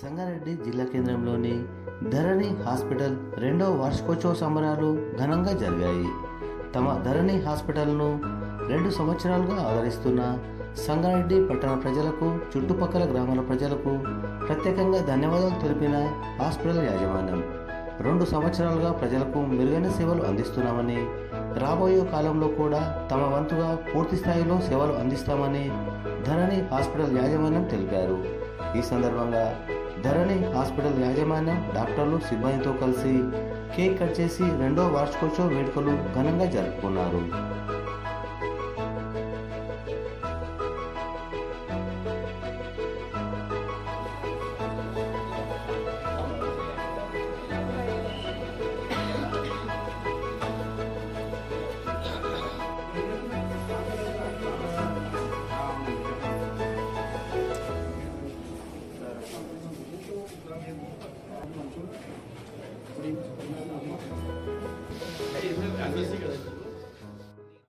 సంగారెడ్డి జిల్లా కేంద్రంలోని ధరణి హాస్పిటల్ రెండవ వార్షికోత్సవ సంబరాలు ఘనంగా జరిగాయి. తమ ధరణి హాస్పిటల్ను రెండు సంవత్సరాలుగా ఆదరిస్తున్న సంగారెడ్డి పట్టణ ప్రజలకు చుట్టుపక్కల గ్రామాల ప్రజలకు ప్రత్యేకంగా ధన్యవాదాలు తెలిపిన హాస్పిటల్ యాజమాన్యం. రెండు సంవత్సరాలుగా ప్రజలకు మెరుగైన సేవలు అందిస్తున్నామని రాబోయే కాలంలో కూడా తమ వంతుగా పూర్తి స్థాయిలో సేవలు అందిస్తామని ధరణి హాస్పిటల్ యాజమాన్యం తెలిపారు. ఈ సందర్భంగా ధరణి హాస్పిటల్ యాజమాన్యం డాక్టర్లు సిబ్బందితో కలిసి కేక్ కట్ చేసి రెండో వార్షికోత్సవ వేడుకలు ఘనంగా జరుపుకున్నారు.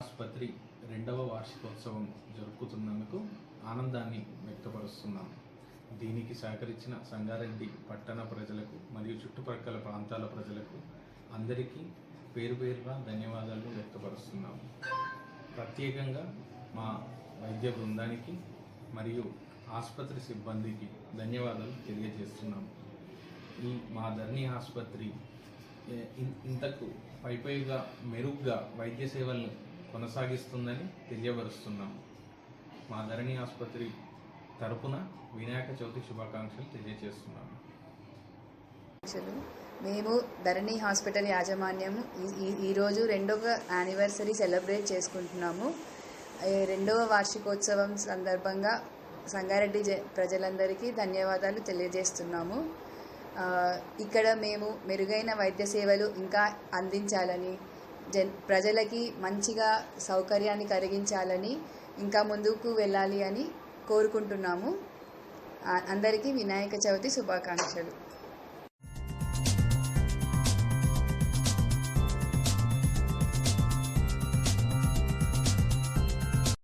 ఆసుపత్రి రెండవ వార్షికోత్సవం జరుపుతున్నందుకు ఆనందాన్ని వ్యక్తపరుస్తున్నాం. దీనికి సహకరించిన సంగారెడ్డి పట్టణ ప్రజలకు మరియు చుట్టుపక్కల ప్రాంతాల ప్రజలకు అందరికీ పేరు పేరుగా ధన్యవాదాలు వ్యక్తపరుస్తున్నాం. ప్రత్యేకంగా మా వైద్య బృందానికి మరియు ఆసుపత్రి సిబ్బందికి ధన్యవాదాలు తెలియజేస్తున్నాం. ఈ మా ధర్ని ఆసుపత్రి ఇంతకు పైపైగా మెరుగ్గా వైద్య సేవలను కొనసాగిస్తుందని తెలియపరుస్తున్నాం. మా ధరణి ఆసుపత్రి తరపున వినాయక చవితి శుభాకాంక్షలు తెలియజేస్తున్నాము మేము ధరణి హాస్పిటల్ యాజమాన్యం ఈ- ఈరోజు రెండవ యానివర్సరీ సెలబ్రేట్ చేసుకుంటున్నాము. రెండవ వార్షికోత్సవం సందర్భంగా సంగారెడ్డి జ ప్రజలందరికీ ధన్యవాదాలు తెలియజేస్తున్నాము. ఇక్కడ మేము మెరుగైన వైద్య సేవలు ఇంకా అందించాలని జన్ ప్రజలకి మంచిగా సౌకర్యాన్ని కలిగించాలని ఇంకా ముందుకు వెళ్ళాలి అని కోరుకుంటున్నాము. అందరికీ వినాయక చవితి శుభాకాంక్షలు.